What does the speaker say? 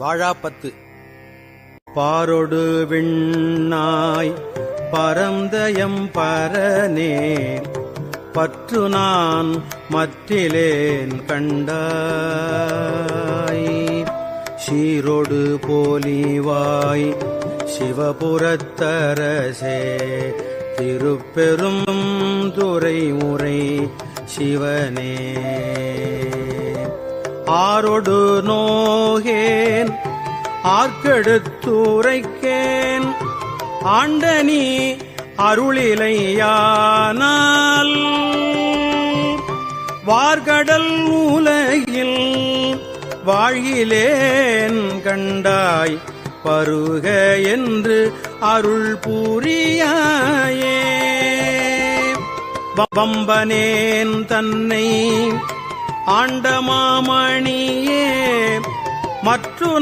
வாழாப்பத்து பாரொடு விண்ணாய் பரந்தயம் பரனே பற்று நான் மற்றிலேன் கண்டாய். சீரொடு போலிவாய் சிவபுரத்தரசே திருப்பெரும் துறை உரை சிவனே. ஆரொடு நோகே ஆர்க்கெடுத்துரைக்கேன். ஆண்டனி அருளிலையானால் வார்கடல் உலகில் வாழ்கிலேன் கண்டாய் பருக என்று அருள் புரியாயே. பம்பனேன் தன்னை ஆண்ட மாமணியே மற்று